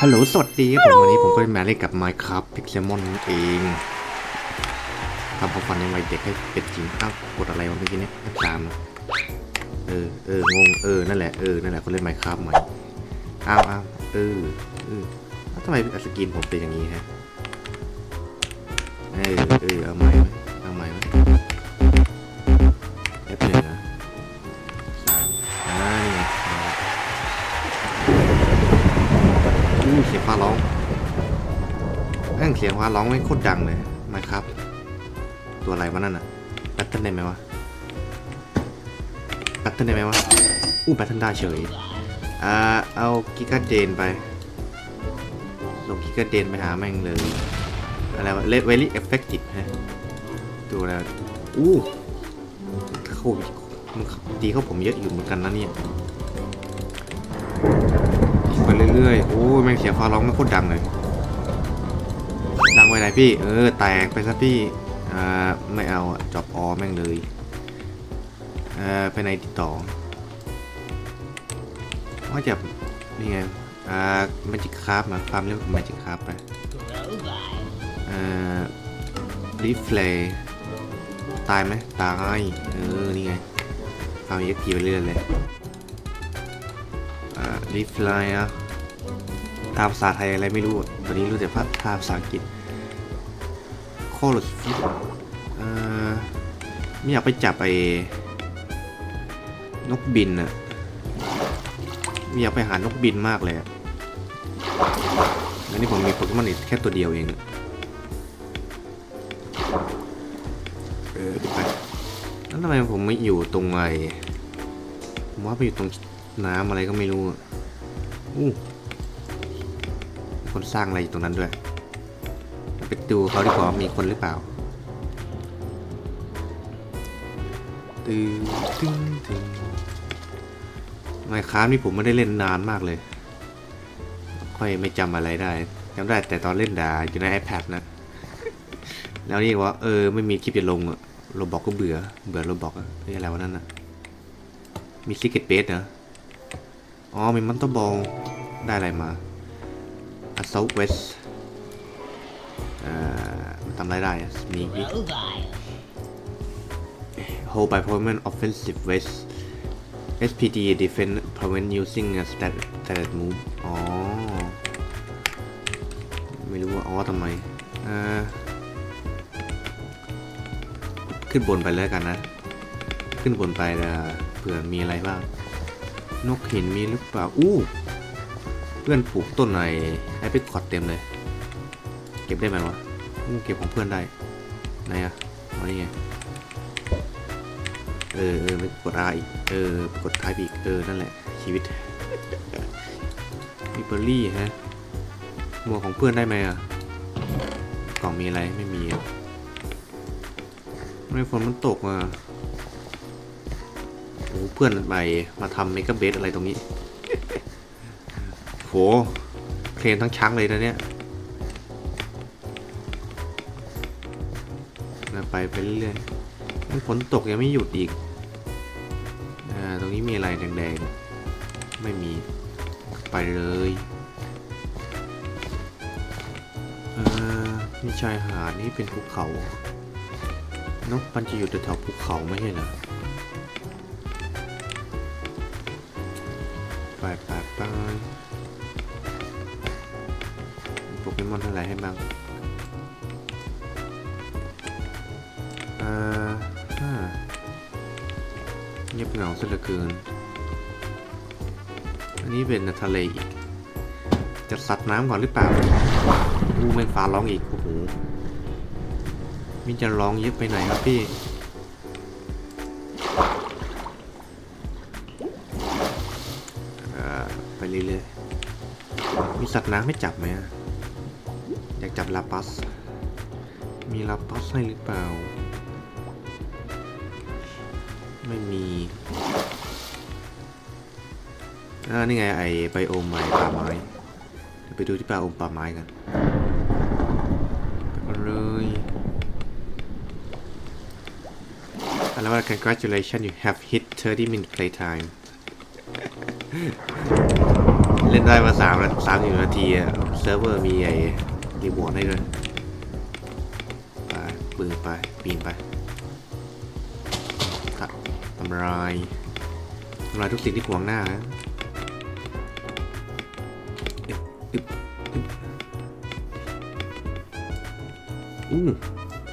ฮัลโหลสวัสดีครับผมวันนี้ผมก็มาเล่นกับ Minecraft Pixelmon นั่นเองทำความฝันในวัยเด็กให้เป็นจริงอ้าวกดอะไรวะเมื่อกี้เนี่ยตามเออเอองงเออนั่นแหละเออนั่นแหละคนเล่น Minecraft ใหม่อ้าวอ้าวเออเออแล้วทำไมสกินผมเป็นอย่างนี้ฮะเออเออเอาใหม่ไหมเอาใหม่ เสียงฟ้าร้องแม่งเสียงฟ้าร้องไม่งโคตรดังเลยมาครับ ตัวอะไรวะนั่นน่ะแบตเทิลได้ไหมวะแบตเทิลได้ไหมวะอู้แบตเทิลได้เฉยอ่าเอากิกาเดนไปลงกิกาเดนไปหาแม่งเลยอะไรวะ very effective ฮะดูแล้วอู้เขามันตีเข้าผมเยอะอยู่เหมือนกันนะเนี่ย เรื่อยๆโอ้ยแม่งเสียงฟ้าร้องไม่โคตรดังเลย ดังไปไหนพี่ เออ แตกไปซะพี่อ่าไม่เอาอะจอบออแม่งเลยเอ่อไปไหนติดต่อว่าจะนี่ไงอ่า magic craft มาฟาร์มเรียก magic craft ไปเอ่อรีเฟลตายไหมตายเออนี่ไงฟาร์มเอ็กพีไปเรื่อยเลยอ่ารีเฟลอะ ตามภาษาไทยอะไรไม่รู้ตอนนี้รู้แต่ภาษาภาษาอังกฤษโคลสฟิเอ่อไม่อยากไปจับไอ้นกบินอะไม่อยากไปหานกบินมากเลยอะแล้วนี่ผมมีโปเกมอนอีกแค่ตัวเดียวเองเออไปแล้วทำไมผมไม่อยู่ตรงไอ้ผมว่าไปอยู่ตรงน้ำอะไรก็ไม่รู้อู้ คนสร้างอะไรอยู่ตรงนั้นด้วยไปดูเขาดีกว่ามีคนหรือเปล่าตึงตึงตึงไมค้านี่ผมไม่ได้เล่นนานมากเลย ค่อยไม่จำอะไรได้จำได้แต่ตอนเล่นดาอยู่ใน iPad นะ แล้วนี่ว่าเออไม่มีคลิปจะลงอะโรบอกก็เบื่อ เบื่อโรบอกอะเฮ้ยอะไรวะนั่นอะมีซิกเก็ตเบสเหรออ๋อมีมันตบอลได้อะไรมา Assault West เอ่อมันทำอะไรได้อะมี Hold by Permanent Offensive West SPD Defend Prevent Using a Stat Stat Move อ๋อ ไม่รู้ว่า อ๋อทำไมเอ่อขึ้นบนไปแล้วกันนะ ขึ้นบนไปนะเผื่อมีอะไรบ้าง นกหินมีหรือเปล่า อู้เพื่อนปลูกต้นไหนไอพิคอดเต็มเลย เก็บได้ไหมวะเก็บของเพื่อนได้ไหนอะเอานี่ไงเออเออไปกด R อีกเออไปกดท้ายอีกเออนั่นแหละชีวิตมีเบอร์รี่ฮะหมวกของเพื่อนได้ไหมอะกล่องมีอะไรไม่มีอะไมฝนมันตกอะโอ้เพื่อนไปมาทำเมกะเบสอะไรตรงนี้ เคลนทั้งช้างเลยนะเนี่ยไป ไปเรื่อยๆมันฝนตกยังไม่หยุดอีก อ่า ตรงนี้มีอะไรแดงๆ ไม่มี ไปเลยอ่านี่ชายหาดนี่เป็นภูเขานกมันจะอยู่แถวภูเขาไม่ใช่เหรอ ไปไปไป เกมอนอะไรให้บ้างอ่าฮ่าเงียบเหงาซะเหลือเกิน อันนี้เป็นทะเลอีก จะสัตว์น้ำก่อนหรือเปล่าอู้แมงฟ้าร้องอีก โอ้โหมินจะร้องเยอะไปไหนครับพี่อ่อไปเรื่อยๆมีสัตว์น้ำไม่จับไหมอะ จับลาปัส มีลาปัสให้หรือเปล่า ไม่มี อ่า นี่ไงไอไบโอมไม้ป่าไม้เดี๋ยวไปดูที่ป่าโอมป่าไม้กันไปกันเลยแล้วว่า congratulations you have hit 30 minute playtime เล่นได้มาสามสามสิบนาทีอะเซิร์ฟเวอร์มีไอ้ มทให้ด้วยไปปืนไป ปีนไปตัดทำลายทำลายทุกสิ่งที่ขวางหน้ายึดยึดอู้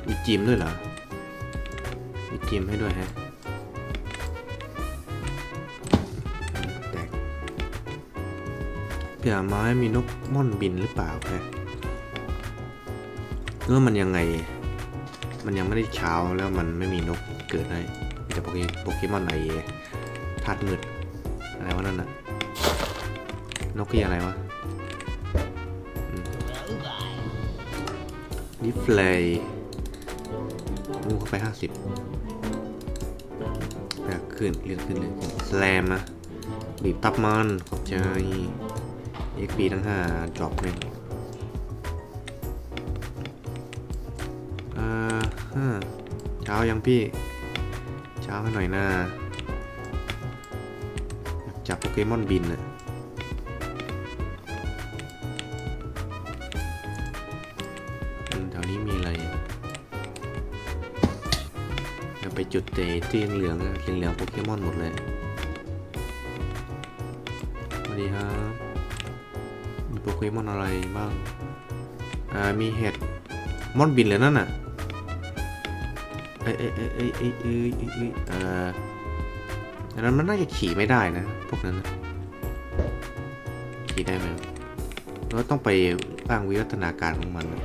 มีจิมด้วยเหรอ มีจิมให้ด้วยฮะแตกเผื่อไม้มีนกม่อนบินหรือเปล่าแค หรือมันยังไง มันยังไม่ได้เช้าแล้วมันไม่มีนกเกิดให้มีแต่โปเกโปเกมอนไอธาตุมืดอะไรวะนั่นน่ะ นกคืออะไรวะดิฟเลย์มูเข้าไปห้าสิบแบบขึ้นเลื่อนขึ้นเลื่อนขึ้นสแลมนะบีบตับมัน ขอบใจ XP ทั้งห้าดรอปหนึ่ง ยังพี่ เช้าหน่อยนะอยากจับโปเกมอนบินอะแถวนี้มีอะไรอะอยาไปจุดเตะที่เหลืองๆอะเหลืองโปเกมอนหมดเลยสวัสดีครับมีโปเกมอนอะไรบ้าง อ่า มีเห็ดมอนบินเลยนั่นน่ะ เอ้ยเอ้ยเอ้ยเอ้ยเอ้ยเอ้ยเอ้ยเอออันนั้นมันน่าจะขี่ไม่ได้นะ พวกนั้นนะขี่ได้ไหมเราต้องไปสร้างวิวัฒนาการของมันนะ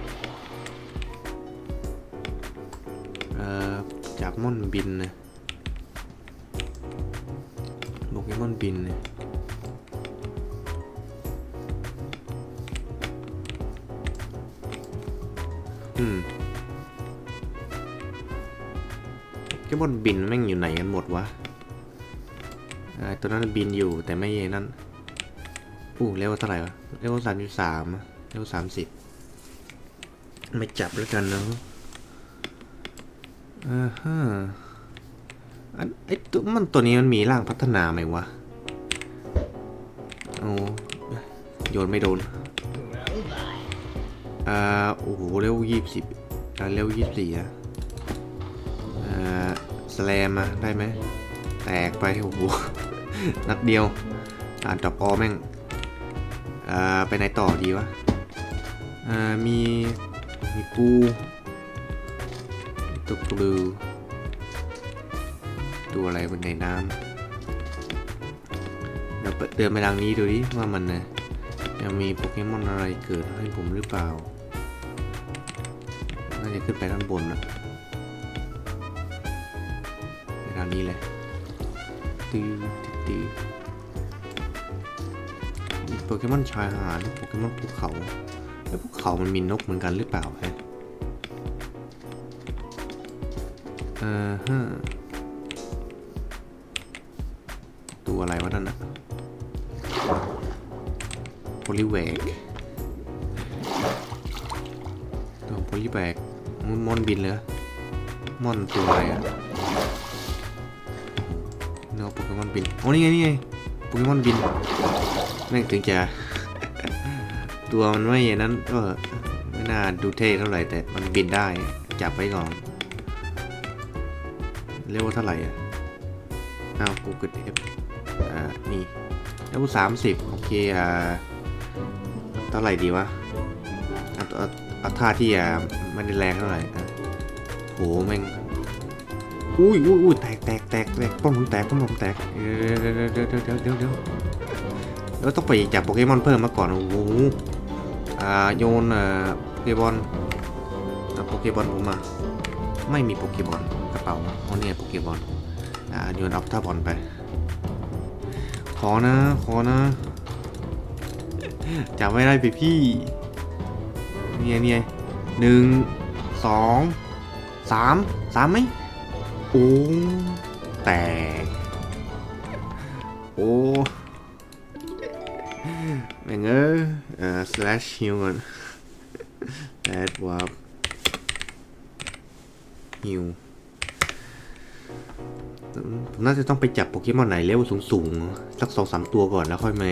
เอ่อจับม่อนบินนะโปเกมอนบินนะอืม เกมอนบินแม่งอยู่ไหนกันหมดวะอ่าตัวนั้นบินอยู่แต่ไม่เยนั่นอู้เลเวลเท่าไหร่วะเลเวลสามสิบสามเลเวลสามสิบไม่จับแล้วกันเนาะอ่าฮะอันไอตัวมันตัวนี้มันมีร่างพัฒนาไหมวะโอ้โยนไม่โดนอ่าโอ้โหเร็วยี่สิบอ่าเร็วยี่สิบสี่อะ แลมอะได้ไหม แตกไปโอ้โหนัดเดียวอ่านดรอปออแม่งอ่าไปไหนต่อดีวะอ่ามีมีปูตุกลูตัวอะไรบนในน้ำเดี๋ยวเปิดเดินไปทางนี้ดูดิว่ามันนะยังมีโปเกมอนอะไรเกิดให้ผมหรือเปล่า น่าจะขึ้นไปด้านบนนะ นี้เลยตื้อตื้อมีโปเกมอนชายหาดโปเกมอนภูเขาแล้วภูเขามันมีนกเหมือนกันหรือเปล่าฮะอ่าฮะตัวอะไรวะนั่นนะโพลิแวกตัวโพลิแวกมันมอนบินเลยมอนตัวอะไรอะ เนาะโปเกมอนบินโอ้นี่ไงนี่ไงโปเกมอนบินแม่งถึงจะ ตัวมันไม่อย่างนั้นก็ไม่น่าดูเท่เท่าไหร่แต่มันบินได้จับไว้ก่อนเรียกว่าเท่าไหร่อะอ้าวกูกด F อ่านี่เรียกว่าสามสิบโอเคอ่าเท่าไหร่ดีวะเอาเอาเอาท่าที่อ่าไม่ได้แรงเท่าไหร่อะโหแม่ง อุ้ยอุ้ยอุ้ยแตกแตกแตกแตกป้อมผมแตกป้อมผมแตกเดี๋ยวเดี๋ยวเดี๋ยวเดี๋ยวเดี๋ยวเดี๋ยวแล้วต้องไปจับโปเกมอนเพิ่มมาก่อนโอ้โหอ่าโยนอ่าโปเกบอลเอาโปเกบอลผมมา ไม่มีโปเกบอลกระเป๋าอ๋อเนี่ยโปเกบอลอ่าโยนอัพท่าบอลไป ขอนะขอนะจับไม่ได้พี่พี่เนี่ยเนี่ยหนึ่งสองสามสามไหม โอ้แตกโอ้แม่งเอ้ยเอ่อ slash heal ก่อน that warp heal ผมน่าจะต้องไปจับโปเกมอนไหนเลเวลสูงๆ สักสองสามตัวก่อนแล้วค่อยมา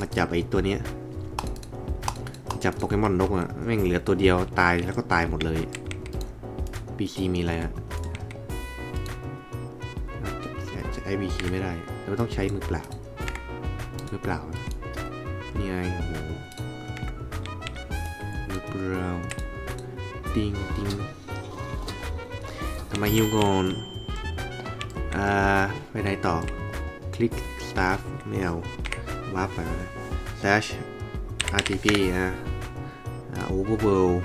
มาจับไอ้ตัวเนี้ย จับโปเกมอนนกอะแม่งเหลือตัวเดียวตายแล้วก็ตายหมดเลย BC มีอะไรอะ จะจะไอ BC ไม่ได้เราต้องใช้มือเปล่ามือเปล่านี่ไงโหมือเปล่าติงติงทำไมฮิวก่อนอ่าไปไหนต่อ คลิก staff ไม่เอาวาร์ปไปแล้วนะ slash RTP นะอ่า overworld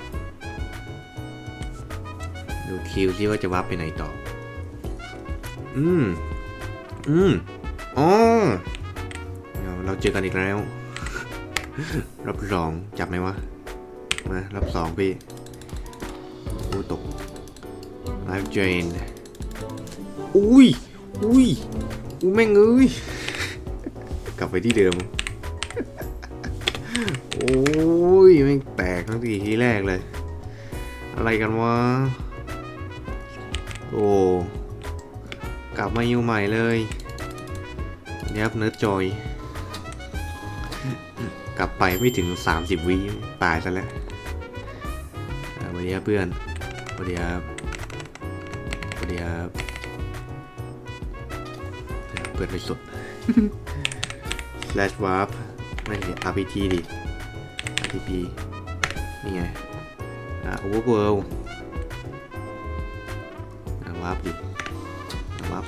ดูคิวซิว่าจะวาร์ปไปไหนต่อ อืม อืมอ๋อเราเราเจอกันอีกแล้ว รอบสองจับไหมวะ มารอบสองพี่โอ้ตก Live Drain อุ้ย อุ้ยอุ้ยแม่งเอ้ย กลับไปที่เดิม โอ้ยแม่งแตกทั้งทีทีแรกเลย อะไรกันวะ โอ้ ลับมาอยู่ใหม่เลยเนียบเนิร์ดจอย กลับไปไม่ถึง 30 วิตายซะแล้วสวัสดีครับเพื่อนสวัสดีครับสวัสดีครับเปิดไปสุด slash warp ไม่ใช่ rpt ดิ rtp นี่ไงอ่า overworld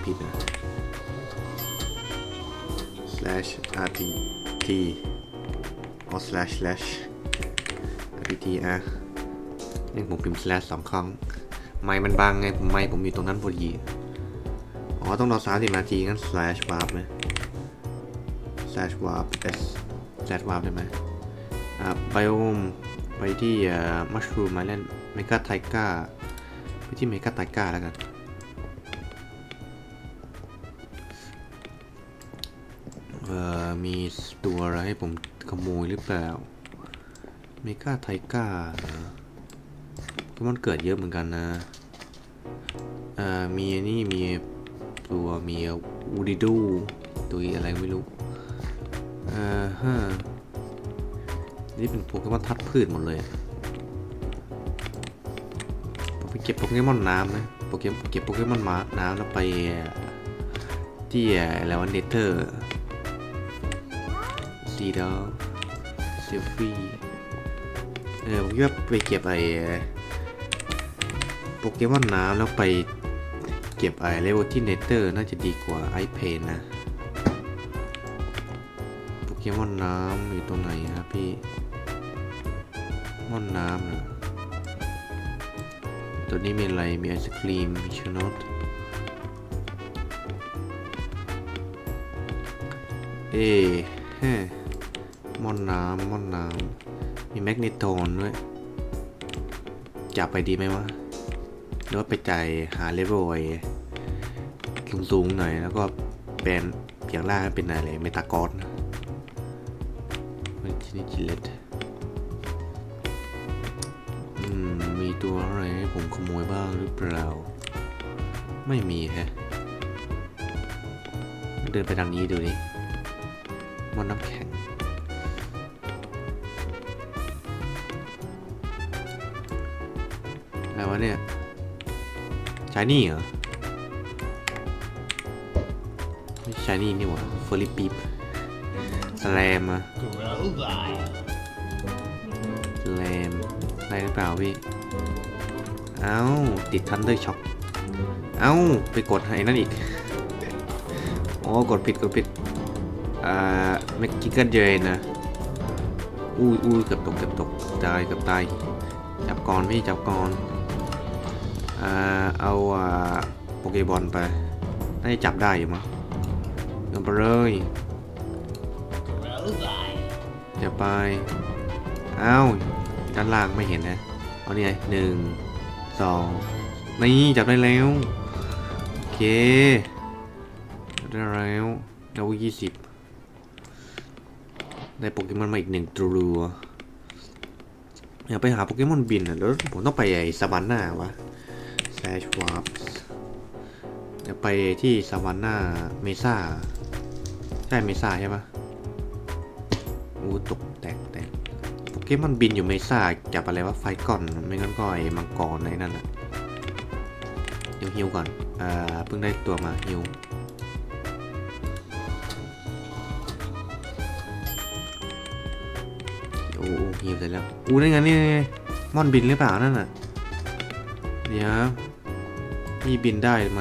ผิดนะ slash rpt อ slash slash rpt อะนี่ผมพิมพ์ slash สองครั้ง ไม้มันบางไง ผมไม้ผมอยู่ตรงนั้นพอดี อ๋อ ต้องรอสามสิบนาทีงั้น slash warp ไหม slash warp s slash warp ได้ไหมอ่า biome ไปที่มัชรูมมาเล่นเมกาไทก้าไปที่เมกาไทก้าแล้วกัน มีตัวอะไรให้ผมขโมยหรือเปล่าเมกาไทก้าก็มันเกิดเยอะเหมือนกันนะอ่อมีนี่มีตัวมีอูดิดูตัวอะไรไม่รู้อ่อฮะนี่เป็นโปเกมอนทัดพืชหมดเลยผมไปเก็บโปเกมอนน้ำนะโปเกมเก็บโปเกมอนมาน้ำแล้วไปที่อะไรวะเนเธอร์ ดอลเซลฟี่เออผมคิดว่าไปเก็บไอ้โปเกมอนน้ำแล้วไปเก็บไอ้เลเวลที่เนเธอร์น่าจะดีกว่าไอเพนนะโปเกมอนน้ำอยู่ตรงไหนครับพี่มอนน้ำนะตัวนี้มีอะไรมีไอศครีมมีชนอตเอ๊ะ ม่อนน้ำม่อนน้ำมีแมกนีโตนด้วย จับไปดีไหมวะหรือว่าไปจ่ายหาเลเวลไอ้สูงๆหน่อยแล้วก็เป็นอย่างล่างเป็นอะไรเมตากอสนะไม่ที่นี่จิเลตอืมมีตัวอะไรให้ผมขโมยบ้างหรือเปล่า ไม่มีฮะ เดินไปทางนี้ดูดิมอนน้ำแข็ง วะเนี่ย ชายนี่เหรอ ไม่ใช่นี่นี่หว่าเฟอร์รี่ปีบสแลมอะ Grovile. แรมได้หรือเปล่าพี่ เอ้า ติดทันเดอร์ช็อคเอ้า ไปกดไอ้นั่นอีก อ๋อ กดผิด กดผิด อ่าเม็กกิกันเจนนะ อุ้ยอุ้ยเกือบตกเกือบตก ตายเกือบตาย จับก่อนพี่ จับก่อน เอาอ่าโปเกบอลไป น่าจะจับได้อยู่มั้งเดินไปเลยจะไป อ้าว ด้านล่างไม่เห็นนะ เอาเนี่ไงหนึ่ง สอง นี่จับได้แล้ว โอเค จับได้แล้วเลเวยี่สิบได้โปเกมอนมาอีกหนึ่งตัวอยากไปหาโปเกมอนบินอะแล้วผมต้องไปไอ้สวรรค์หน้าวะ slash warp เดี๋ยวไปที่สวรรค์หน้าเมซ่า ใช่เมซ่าใช่ปะอู้ตกแตกแตกโปเกมอนบินอยู่เมซ่าจับอะไรว่าไฟก่อน ไม่งั้นก็ไอ้มังกรในนั่นแหละเดี๋ยวฮิวก่อนอ่าเพิ่งได้ตัวมาฮิวโอ้โอ้ฮิวเสร็จแล้วอู้ได้ไงนี่ม่อนบินหรือเปล่านั่นน่ะเดี๋ยว นี่บินได้ไหม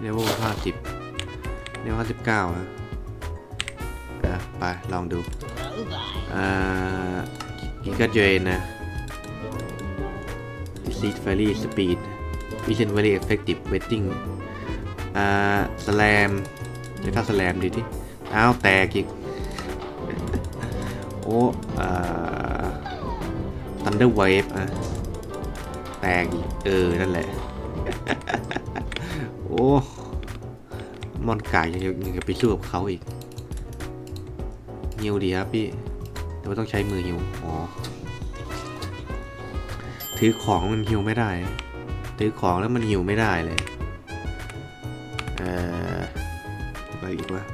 เลเวลห้าสิบเลเวลห้าสิบเก้านะอะไป ลองดู อ่ากิกาเจนนะ Seed Very Speed Vision Very Effective Waiting อ่าสแลมเดี๋ยวถ้าสแลมดีที่อ้าว แตกอีก โอ้อ่า Thunder Wave อะ แตกอีก เออ นั่นแหละ อ้ มอนกายยังยังจะไปสู้กับเขาอีกฮิวดีครับพี่แต่ว่าต้องใช้มือฮิวอ๋อ ถือของมันฮิวไม่ได้ ถือของแล้วมันฮิวไม่ได้เลย เอ่ออะไรอีกวะ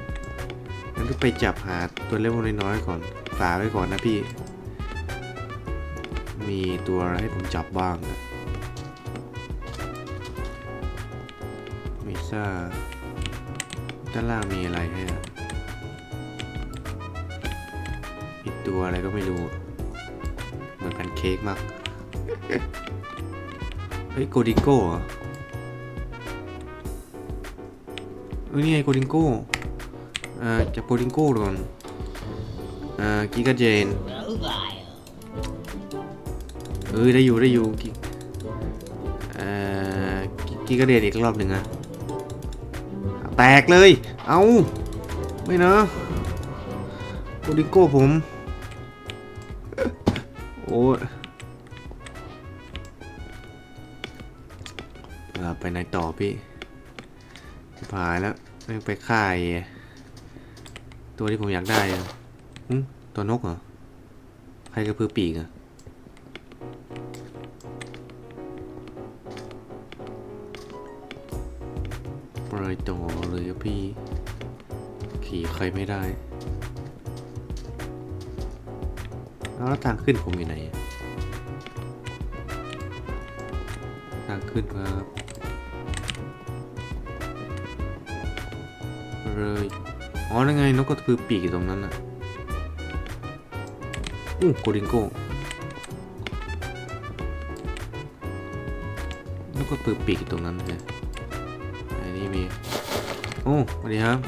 งั้นก็ไปจับหาตัวเลเวลน้อยๆก่อน ฝาไว้ก่อนนะพี่ มีตัวอะไรให้ผมจับบ้างนะ ไม่ทราบด้านล่างมีอะไรให้อะมีตัวอะไรก็ไม่รู้ เหมือนแพนเค้กมาก เฮ้ยโกดิโก้เหรอเอ้ยนี่ไงโกดิโก้อ่าจับโกดิโก้ก่อนอ่ากิกาเจนเอ้ยได้อยู่ได้อยู่กิอ่อกิกิกาเดนอีกรอบหนึ่งอะ แตกเลย เอาไม่นะโกดิโก้ผม โอ้ยอ่าไปไหนต่อพี่ผ่านแล้วไม่ไปค่ายตัวที่ผมอยากได้อะตัวนกเหรอ ใครกระพือปีกอะ อยต่อเลยพี่ ขี่ใครไม่ได้แล้วทางขึ้นผมอยู่ไหน ทางขึ้นครับเลยอ๋อนั่นไงนกกระพือปีกอยู่ตรงนั้นน่ะอู้โกดิงโก้นกกระพือปีกอยู่ตรงนั้นเลย อ้สวัสดีครับ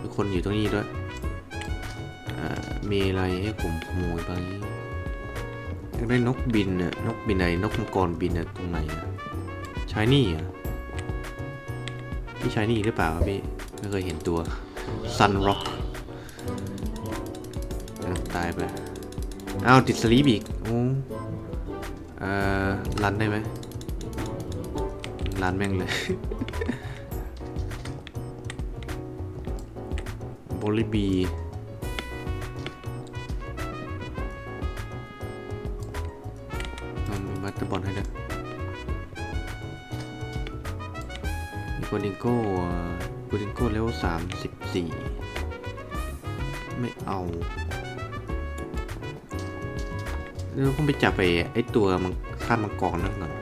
มีคนอยู่ตรงนี้ด้วยมีอะไรให้ผมขโมยบ้างอยากได้นกบินน่ะนกบินไหนนกมังกรบินน่ะตรงไหนอะชายนี่อะพี่ชายนี่หรือเปล่าครับพี่ไม่เคยเห็นตัว Sun Rock อะตายไปอ้าวติดสลีปอีกโอ้เอ่อรันได้ไหมรันแม่งเลย บริบีเอามีมัตเตอร์บอลให้ด้วยมีโกดิงโก้โกดิงโก้เลเวลสามสิบสี่ไม่เอาแล้วผมไปจับไปไอตัวมันข้ามมังกรนั่นก่อน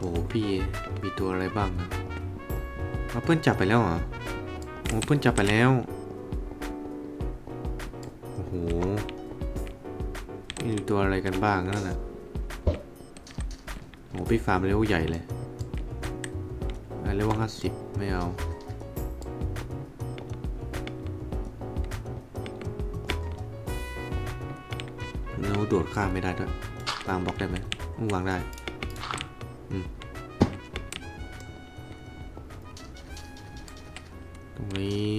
โอ้โหพี่มีตัวอะไรบ้างนะเอาเพื่อนจับไปแล้วเหรอโอ้เพื่อนจับไปแล้ว โอ้โหนี่มีตัวอะไรกันบ้างนั่นน่ะโอ้พี่ฟาร์มเลเวใหญ่เลยอะเลเวห้าสิบไม่เอาแล้วโดดข้ามไม่ได้ด้วย ตามบล็อกได้ไหมวางได้ ตรงนี้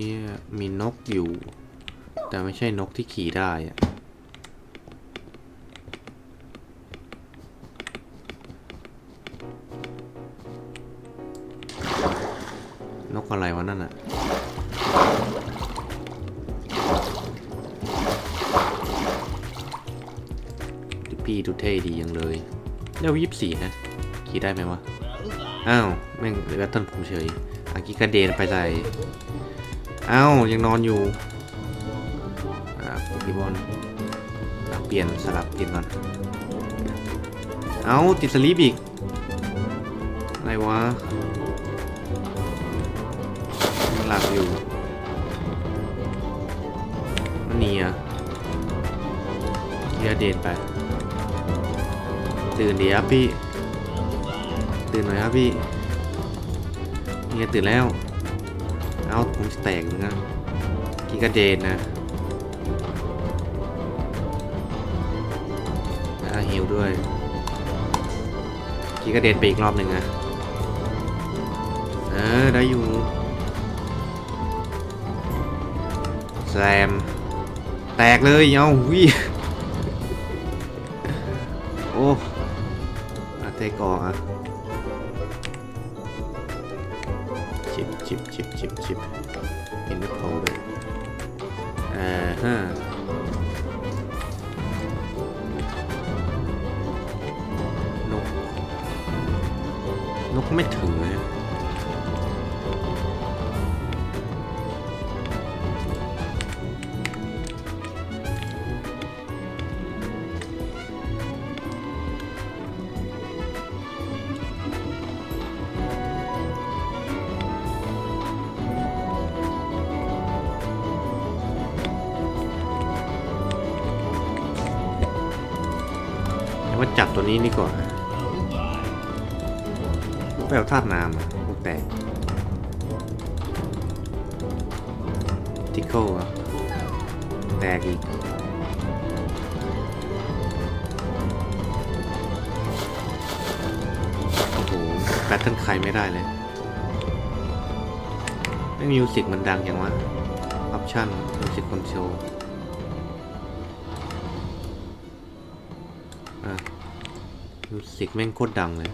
มีนกอยู่ แต่ไม่ใช่นกที่ขี่ได้อะนกอะไรวะนั่นอะพี่ดูเท่ดียังเลยแล้วยี่สิบสี่นะ ขี่ได้ไหมวะ อ้าว แม่งเลือต้นผมเฉยอากี้กระเด็นไปใส่อ้าว ยังนอนอยู่อ่าโปเกมอนอะเปลี่ยนสลับเปลี่ยนก่อน เอ้าติดสลีปอีก อะไรวะยังหลับอยู่ มันหนีอะเกียร์เดนไป ตื่นดีครับพี่ ตื่นหน่อยครับพี่เนี่ยตื่นแล้ว เอาผมจะแตกเหมือนกันกีกระเดนนะอ่าหิวด้วยกีกระเด็นไปอีกรอบหนึ่งนะเออได้อยู่แซมแตกเลยเอาวิโอ้อาเตะก่อนอะ ชิบชิบชิบชิบชิบเห็นไม่โผล่เลยอ่าฮะนกนกไม่ถึง ไปเอาธาตุน้ำอะพวกแตกทิโก้อะแตกอีกโอ้โหแบตเทิลใครไม่ได้เลยไม่มิวสิกมันดังอย่างวะออปชั่นมิวสิกคอนโทรอะมิวสิกแม่งโคตรดังเลย